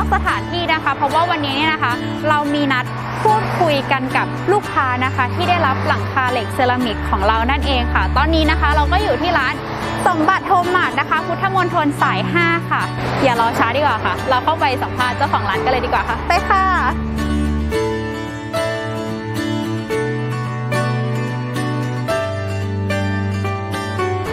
อกสถานที่นะคะ เพราะว่าวันนี้เนี่ยนะคะ เรามีนัดพูดคุยกันกับลูกค้านะคะ ที่ได้รับหลังคาเหล็กเซรามิกของเรานั่นเองค่ะ ตอนนี้นะคะเราก็อยู่ที่ร้านสมบัติโฮมมาร์ทนะคะ พุทธมณฑลสาย 5 ค่ะ อย่ารอช้าดีกว่าค่ะ เราเข้าไปสัมภาษณ์เจ้าของร้านกันเลยดีกว่าค่ะ ไปค่ะ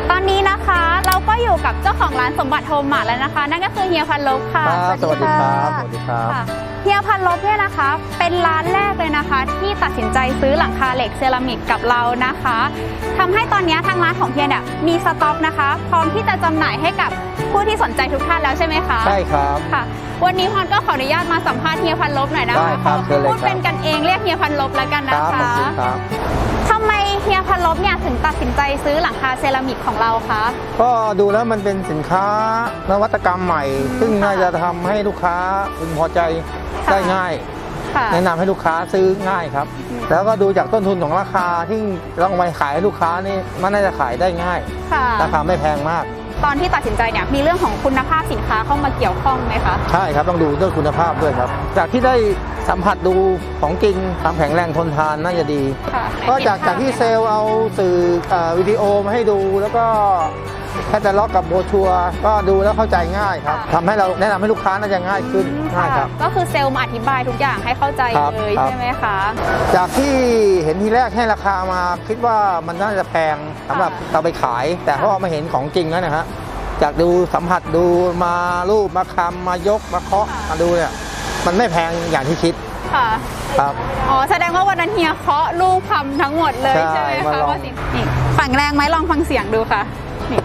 ตอนนี้นะคะ ก็อยู่กับเจ้าของร้านสมบัติโฮมมาร์ทแล้วนะคะ นั่นก็คือเฮียพันลบค่ะครับสวัสดีครับสวัสดีครับค่ะเฮียพันลบเนี่ยนะคะ เป็นร้านแรกเลยนะคะ ที่ตัดสินใจซื้อหลังคาเหล็กเซรามิกกับเรานะคะทำให้ตอนนี้ทางร้านของเฮียเนี่ยมีสต็อกนะคะ พร้อมที่จะจำหน่ายให้กับผู้ที่สนใจทุกท่านแล้วใช่ไหมคะใช่ครับค่ะ วันนี้พรก็ขออนุญาตมาสัมภาษณ์เฮียพันลบหน่อยนะได้คะครับขอเชิญเลยพูดครับเป็นกันเองเรียกเฮียพันลบแล้วกันคนะรับขคะ ฮียพันลบเนี่ยถึงตัดสินใจซื้อหลังคาเซรามิกของเราคะก็ดูแล้วมันเป็นสินค้านวัตกรรมใหม่ ซึ่งน่าจะทำให้ลูกค้าพึงพอใจได้ง่ายค่ะแนะนำให้ลูกค้าซื้อง่ายครับ แล้วก็ดูจากต้นทุนของราคาที่ต้องไปขายให้ลูกค้านี่มันน่าจะขายได้ง่ายค่ะราคาไม่แพงมาก ตอนที่ตัดสินใจเนี่ยมีเรื่องของคุณภาพสินค้าเข้ามาเกี่ยวข้องไหมคะ ใช่ครับต้องดูเรื่องคุณภาพด้วยครับ จากที่ได้สัมผัสดูของจริงความแข็งแรงทนทานน่าจะดี ค่ะก็จากจากที่เซลล์เอาสื่อเอ่อวิดีโอมาให้ดูแล้วก็ แคตตาล็อกกับโบรชัวร์ก็ดูแล้วเข้าใจง่ายครับทำให้เราแนะนำให้ลูกค้าน่าจะง่ายขึ้นอืมง่ายครับ ก็คือเซลล์มาอธิบายทุกอย่างให้เข้าใจครับเลยครับ ใช่ไหมคะ จากที่เห็นทีแรกให้ราคามาคิดว่ามันน่าจะแพงสำหรับเราไปขาย แต่พอมาเห็นของจริงแล้วนะฮะจากดูสัมผัสดูมารูปมาคำมายกมาเคาะมาดูเนี่ยมันไม่แพงอย่างที่คิดค่ะ ครับ อ๋อ แสดงว่าวันนั้นเฮียเคาะลูกคำทั้งหมดเลยใช่ใช่ไหมมาคะลอง ว่าสินี่ฝั่งแรงไหมลองฟังเสียงดูค่ะ นี่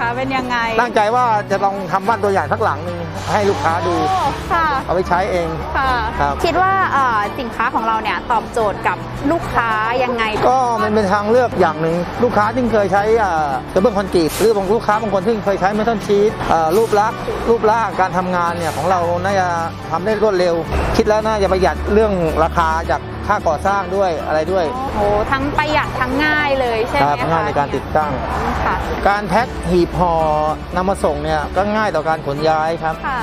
ค่ะเป็นยังไง ตั้งใจว่าจะลองทำบ้านตัวอย่างสักหลังหนึ่งให้ลูกค้าดูโอ้ค่ะ เอาไปใช้เอง ค่ะครับ คิดว่าเอ่อสินค้าของเราเนี่ยตอบโจทย์กับลูกค้ายังไงก็มันเป็นทางเลือกอย่างหนึ่งลูกค้าที่เคยใช้อ่ากระเบื้องคอนกรีตหรือบางลูกค้าบางคนที่เคยใช้เมทัลชีตอ่ารูปลักษณ์รูปร่างการทำงานเนี่ยของเราน่าจะทำได้รวดเร็ว คิดแล้วน่าจะประหยัดเรื่องราคาจากค่าก่อสร้างด้วยอะไรด้วยโอ้โหทั้งประหยัดทั้งง่ายเลยใช่คไหมรับคะง่ายในการติดตั้ง ค่ะ การแพ็คหีบห่อนำมาส่งเนี่ยก็ง่ายต่อการขนย้ายครับค่ะ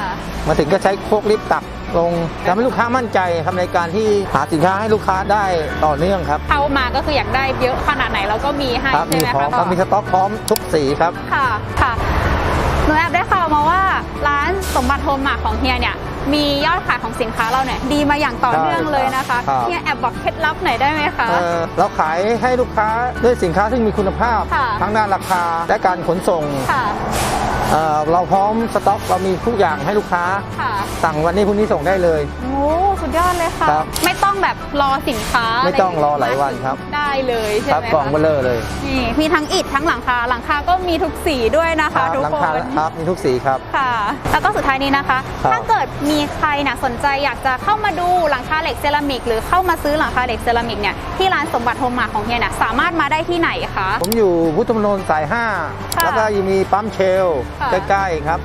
มาถึงก็ใช้โคกลิฟต์ตักลงทำให้ลูกค้ามั่นใจครับในการที่หาสินค้าให้ลูกค้าได้ต่อเนื่องครับ เข้ามาก็คืออยากได้เยอะขนาดไหนเราก็มีให้ครับใช่มีไหมพร้อคะมครับมีสต็อกพร้อมทุกสีครับ ค่ะค่ะหนูแอบได้ข่าวมาว่าร้านสมบัติโฮมมาร์ทของเฮียเนี่ยมียอดขายของสินค้าเราเนี่ยดีมาอย่างต่อเนื่องเลยนะคะครับ เฮียแอบบอกเคล็ดลับหน่อยได้ไหมคะ เอ่อเราขายให้ลูกค้าด้วยสินค้าที่มีคุณภาพ ค่ะ ทั้งด้านราคาและการขนส่ง ค่ะ เอ่อเราพร้อมสต็อกเรามีทุกอย่างให้ลูกค้า ค่ะ สั่งวันนี้พรุ่งนี้ส่งได้เลย โอ้สุดยอดเลยค่ะ ครับไม่ต้องแบบรอสินค้าไม่ต้องรอหลายวันครับ ได้เลยใช่ครับไหมกล่องเบลคะเลอร์เลยนี่มีทั้งอิฐทั้งหลังคา หลังคาก็มีทุกสีด้วยนะคะทุกหลัคคานครับมีทุกสีครับ ค่ะ แล้วก็สุดท้ายนี้นะคะ ครับ ถ้าเกิดมีใครน่ะสนใจอยากจะเข้ามาดูหลังคาเหล็กเซรามิก หรือเข้ามาซื้อหลังคาเหล็กเซรามิกเนี่ยที่ร้านสมบัติโฮมมาร์ทของเฮียเนี่ยสามารถมาได้ที่ไหนคะ ผมอยู่พุทธมณฑลสายค่ะ5แล้วก็ยังมีปั๊มเชลค่ะใกล้ๆครับ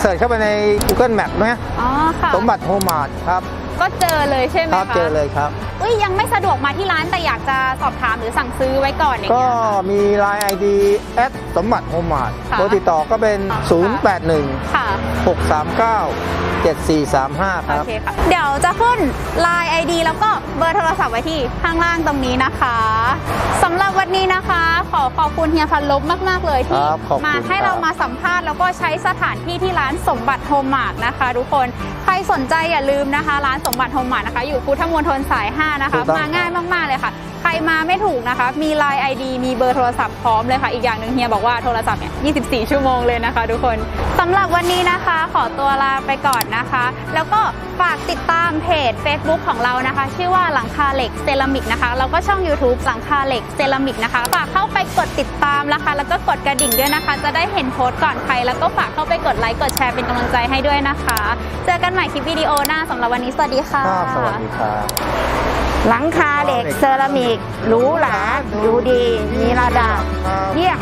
เสิร์ชเข้าไปใน Google Map ไหมอ๋อค่ะ สมบัติโฮมมาร์ทครับ ก็เจอเลยใช่ไหมครับคะเจอเลยครับอุ้ยยังไม่สะดวกมาที่ร้านแต่อยากจะสอบถามหรือสั่งซื้อไว้ก่อนอย่างก็เงี้ยค่ะมี Line ID แอดสมบัติโฮมมาร์ทค่ะเบอร์ติดต่อก็เป็นค่ะ081 ค่ะ 639 7435 คโอรับ เคค่ะ เดี๋ยวจะขึ้น Line ID แล้วก็เบอร์โทรศัพท์ไว้ที่ข้างล่างตรงนี้นะคะสำหรับวันนี้นะคะ ขอขอบคุณเฮียพันลบมาก ๆ เลยที่ครับขอบคุณมาให้ครับ เรามาสัมภาษณ์แล้วก็ใช้สถานที่ที่ร้านสมบัติโฮมมาร์ทนะคะ ทุกคนใครสนใจอย่าลืมนะคะ ร้านสมบัติโฮมมาร์ทนะคะ อยู่พุทธมณฑลสาย 5 นะคะ มาง่ายมาก ๆ เลยค่ะ ใครมาไม่ถูกนะคะ มี Line ID มีเบอร์โทรศัพท์พร้อมเลยค่ะ อีกอย่างหนึ่งเฮียบอกว่าโทรศัพท์เนี่ย 24 ชั่วโมงเลยนะคะทุกคนสำหรับวันนี้นะคะ ขอตัวลาไปก่อนนะคะ แล้วก็ฝากติดตามเพจ Facebook ของเรานะคะ ชื่อว่าหลังคาเหล็กเซรามิกนะคะ แล้วก็ช่อง YouTube หลังคาเหล็กเซรามิกนะคะ ฝากเข้าไปกดติดตามนะคะ แล้วก็กดกระดิ่งด้วยนะคะ จะได้เห็นโพสต์ก่อนใคร แล้วก็ฝากเข้าไปกดไลค์ กดแชร์เป็นกำลังใจให้ด้วยนะคะ เจอกันใหม่คลิปวิดีโอหน้าสำหรับวันนี้ สวัสดีค่ะ ครับสวัสดีครับ หลังคาเหล็กเซรามิกหรูหราดูดี มีระดับเยี่ยม